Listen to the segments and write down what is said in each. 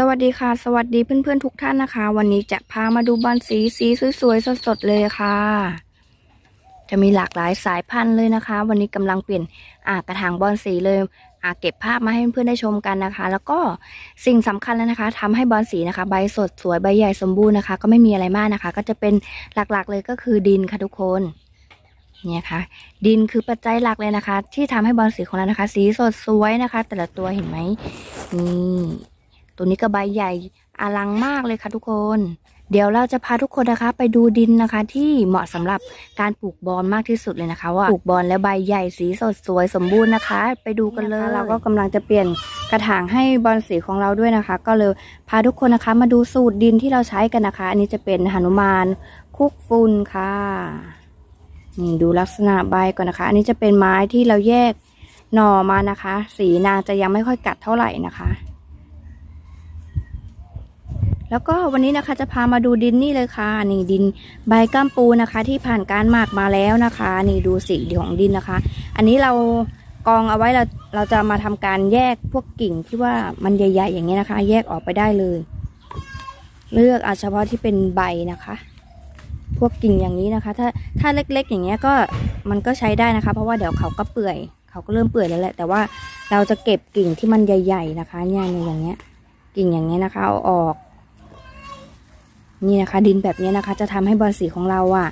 สวัสดีค่ะ สวัสดีเพื่อนๆทุกท่านนะคะ วันนี้จะพามาดูบอลสีสีสวยๆสดๆเลยค่ะ จะมีหลากหลายสายพันธุ์เลยนะคะ วันนี้กำลังเปลี่ยนอากระถางบอลสีเลยอาเก็บภาพมาให้เพื่อนๆได้ชมกันนะคะ แล้วก็สิ่งสำคัญเลยนะคะทำให้บอลสีนะคะ ใบสดสวยใบใหญ่สมบูรณ์นะคะ ก็ไม่มีอะไรมากนะคะ ก็จะเป็นหลักๆเลยก็คือดินค่ะทุกคนเนี่ยค่ะ ดินคือปัจจัยหลักเลยนะคะ ที่ทำให้บอลสีของเรานะคะ สีสดสวยนะคะ แต่ละตัวเห็นไหมนี่ ตัวนี้ก็ใบใหญ่อลังมากเลยค่ะทุกคน เดี๋ยวเราจะพาทุกคนนะคะ ไปดูดินนะคะ ที่เหมาะสำหรับการปลูกบอลมากที่สุดเลยนะคะ ว่าปลูกบอลแล้วใบใหญ่สีสดสวยสมบูรณ์นะคะ ไปดูกันเลยเราก็กำลังจะเปลี่ยนกระถางให้บอลสีของเราด้วยนะคะ ก็เลยพาทุกคนนะคะ มาดูสูตรดินที่เราใช้กันนะคะ อันนี้จะเป็นหนุมานคุกฟุนค่ะนี่ดูลักษณะใบก่อนนะคะ อันนี้จะเป็นไม้ที่เราแยกหน่อมานะคะ สีนางจะยังไม่ค่อยกัดเท่าไหร่นะคะ แล้วก็วันนี้นะคะจะพามาดูดินนี่เลยค่ะ นี่ดินใบก้ามปูนะคะ ที่ผ่านการหมักมาแล้วนะคะ นี่ดูสีของดินนะคะ อันนี้เรากองเอาไว้เราเราจะมาทำการแยกพวกกิ่งที่ว่ามันใหญ่ๆอย่างเงี้ยนะคะ แยกออกไปได้เลย เลือกเอาเฉพาะที่เป็นใบนะคะ พวกกิ่งอย่างนี้นะคะ ถ้าถ้าเล็กๆ อย่างเงี้ยก็มันก็ใช้ได้นะคะ เพราะว่าเดี๋ยวเขาก็เปื่อย เขาก็เริ่มเปื่อยแล้วแหละ แต่ว่าเราจะเก็บกิ่งที่มันใหญ่ ๆ นะคะเนี่ยอย่างเงี้ย กิ่งอย่างเงี้ยนะคะเอาออก นี่นะคะ ดินแบบนี้นะคะ จะทำให้บอลสีของเราอะ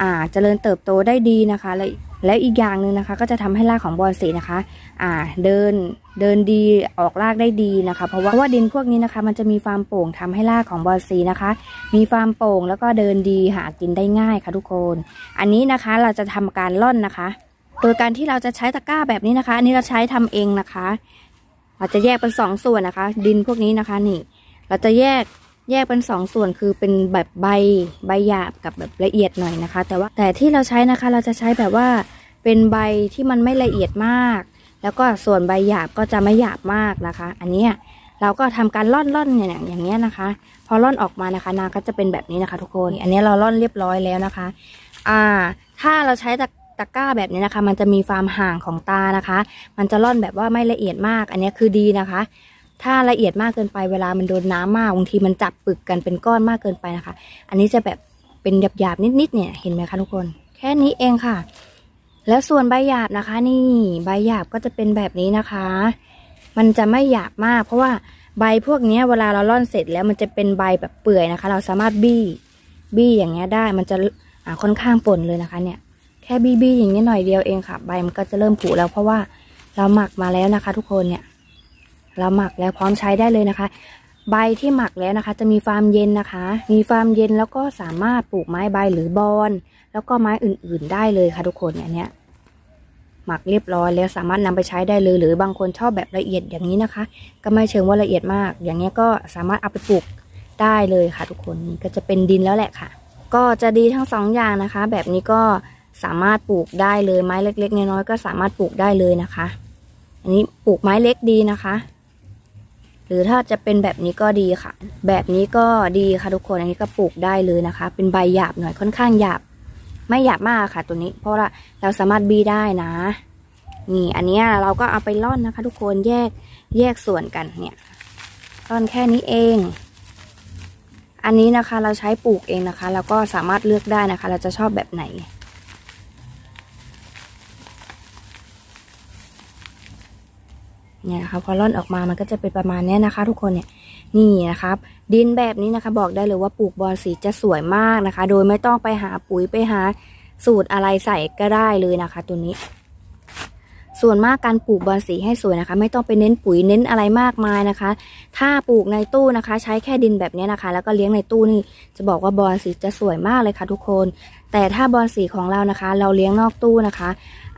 อ่าเจริญเติบโตได้ดีนะคะ และแล้วอีกอย่างหนึ่งนะคะ ก็จะทำให้รากของบอลสีนะคะ อ่าเดินเดินดีออกรากได้ดีนะคะ เพราะว่าว่าดินพวกนี้นะคะ มันจะมีความโป่งทำให้รากของบอลสีนะคะ มีความโป่งแล้วก็เดินดีหากินได้ง่ายค่ะทุกคน อันนี้นะคะเราจะทำการล่อนนะคะ โดยการที่เราจะใช้ตะกร้าแบบนี้นะคะ อันนี้เราใช้ทำเองนะคะเราจะแยกเป็นสองส่วนนะคะ ดินพวกนี้นะคะนี่ เราจะแยก แยกเป็นสองส่วนคือเป็นแบบใบใบหยาบกับแบบละเอียดหน่อยนะคะ แต่ว่าแต่ที่เราใช้นะคะเราจะใช้แบบว่าเป็นใบที่มันไม่ละเอียดมาก แล้วก็ส่วนใบหยาบก็จะไม่หยาบมากนะคะ อันนี้เราก็ทำการล่อนล่อนเนี่ยอย่างเงี้ยนะคะ พอล่อนออกมานะคะนาก็จะเป็นแบบนี้นะคะ ทุกคน อันนี้เราล่อนเรียบร้อยแล้วนะคะ อ่า ถ้าเราใช้ตะตะกร้าแบบนี้นะคะ มันจะมีความห่างของตานะคะ มันจะล่อนแบบว่าไม่ละเอียดมาก อันนี้คือดีนะคะ ถ้าละเอียดมากเกินไปเวลามันโดนน้ำมากบางทีมันจับปึกกันเป็นก้อนมากเกินไปนะคะ อันนี้จะแบบเป็นหยาบๆนิดๆเนี่ยเห็นไหมคะทุกคน แค่นี้เองค่ะ แล้วส่วนใบหยาบนะคะ นี่ใบหยาบก็จะเป็นแบบนี้นะคะ มันจะไม่หยาบมาก เพราะว่าใบพวกนี้เวลาเราล่อนเสร็จแล้วมันจะเป็นใบแบบเปื่อยนะคะ เราสามารถบี้บี้อย่างเงี้ยได้มันจะอ่าค่อนข้างป่นเลยนะคะ เนี่ย แค่บี้บี้อย่างเงี้ยหน่อยเดียวเองค่ะ ใบมันก็จะเริ่มผุแล้วเพราะว่าเราหมักมาแล้วนะคะ ทุกคนเนี่ย เราหมักแล้วพร้อมใช้ได้เลยนะคะ ใบที่หมักแล้วนะคะ จะมีความเย็นนะคะ มีความเย็นแล้วก็สามารถปลูกไม้ใบหรือบอน แล้วก็ไม้อื่นๆได้เลยค่ะทุกคนเนี่ยเนี่ยหมักเรียบร้อยแล้วสามารถนำไปใช้ได้เลย หรือบางคนชอบแบบละเอียดอย่างนี้นะคะ ก็ไม่เชิงว่าละเอียดมาก อย่างเงี้ยก็สามารถเอาไปปลูกได้เลยค่ะ ทุกคนนี่ก็จะเป็นดินแล้วแหละค่ะ ก็จะดีทั้งสองอย่างนะคะ แบบนี้ก็สามารถปลูกได้เลยไม้เล็กๆน้อยๆก็สามารถปลูกได้เลยนะคะ อันนี้ปลูกไม้เล็กดีนะคะ หรือถ้าจะเป็นแบบนี้ก็ดีค่ะ แบบนี้ก็ดีค่ะทุกคน อันนี้ก็ปลูกได้เลยนะคะ เป็นใบหยาบหน่อยค่อนข้างหยาบ ไม่หยาบมากค่ะ ตัวนี้ เพราะว่าเราสามารถบีได้นะ นี่ อันนี้เราก็เอาไปร่อนนะคะ ทุกคน แยก แยกส่วนกันเนี่ย ร่อนแค่นี้เอง อันนี้นะคะเราใช้ปลูกเองนะคะ แล้วก็สามารถเลือกได้นะคะ เราจะชอบแบบไหน เนี่ยนะคะพอร่อนออกมามันก็จะเป็นประมาณนี้นะคะ ทุกคนเนี่ยนี่นะครับ ดินแบบนี้นะคะ บอกได้เลยว่าปลูกบอลสีจะสวยมากนะคะ โดยไม่ต้องไปหาปุ๋ยไปหาสูตรอะไรใส่ก็ได้เลยนะคะ ตัวนี้ ส่วนมากการปลูกบอลสีให้สวยนะคะ ไม่ต้องไปเน้นปุ๋ยเน้นอะไรมากมายนะคะ ถ้าปลูกในตู้นะคะ ใช้แค่ดินแบบนี้นะคะ แล้วก็เลี้ยงในตู้นี่จะบอกว่าบอลสีจะสวยมากเลยค่ะ ทุกคน แต่ถ้าบอลสีของเรานะคะ เราเลี้ยงนอกตู้นะคะ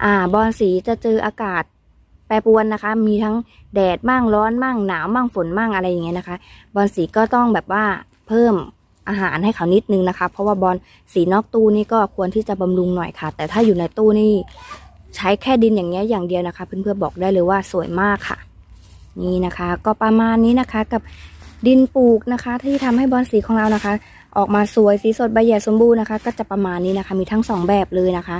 อ่าบอลสีจะเจออากาศ แปรปรวนนะคะ มีทั้งแดดมั่งร้อนมั่งหนาวมั่งฝนมั่งอะไรอย่างเงี้ยนะคะ บอลสีก็ต้องแบบว่าเพิ่มอาหารให้เขานิดนึงนะคะ เพราะว่าบอลสีนอกตู้นี่ก็ควรที่จะบำรุงหน่อยค่ะ แต่ถ้าอยู่ในตู้นี่ใช้แค่ดินอย่างเงี้ยอย่างเดียวนะคะ เพื่อนๆบอกได้เลยว่าสวยมากค่ะ นี่นะคะ ก็ประมาณนี้นะคะกับดินปลูกนะคะ ที่ทำให้บอลสีของเรานะคะ ออกมาสวยสีสดใบใหญ่สมบูรณ์นะคะ ก็จะประมาณนี้นะคะ มีทั้งสองแบบเลยนะคะ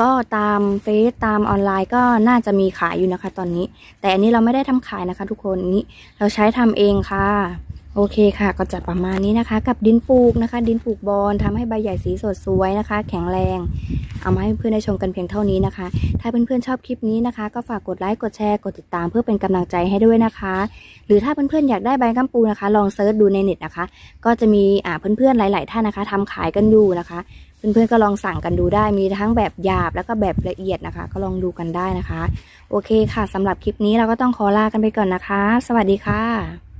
ก็ตามเฟซตามออนไลน์ก็น่าจะมีขายอยู่นะคะ ตอนนี้ แต่อันนี้เราไม่ได้ทำขายนะคะ ทุกคนนี้เราใช้ทำเองค่ะ โอเคค่ะก็จะประมาณนี้นะคะ กับดินปลูกนะคะ ดินปลูกบอลทำให้ใบใหญ่สีสดสวยนะคะ แข็งแรง เอามาให้เพื่อนได้ชมกันเพียงเท่านี้นะคะ ถ้าเพื่อนๆชอบคลิปนี้นะคะ ก็ฝากกดไลค์กดแชร์กดติดตามเพื่อเป็นกำลังใจให้ด้วยนะคะ หรือถ้าเพื่อนๆอยากได้ใบกัมปูนะคะ ลองเซิร์ชดูในเน็ตนะคะ ก็จะมีอ่าเพื่อนๆหลาย ๆ ท่านนะคะทำขายกันอยู่นะคะ เพื่อนๆก็ลองสั่งกันดูได้มีทั้งแบบหยาบแล้วก็แบบละเอียดนะคะ ก็ลองดูกันได้นะคะ โอเคค่ะสำหรับคลิปนี้เราก็ต้องขอลากันไปก่อนนะคะ สวัสดีค่ะ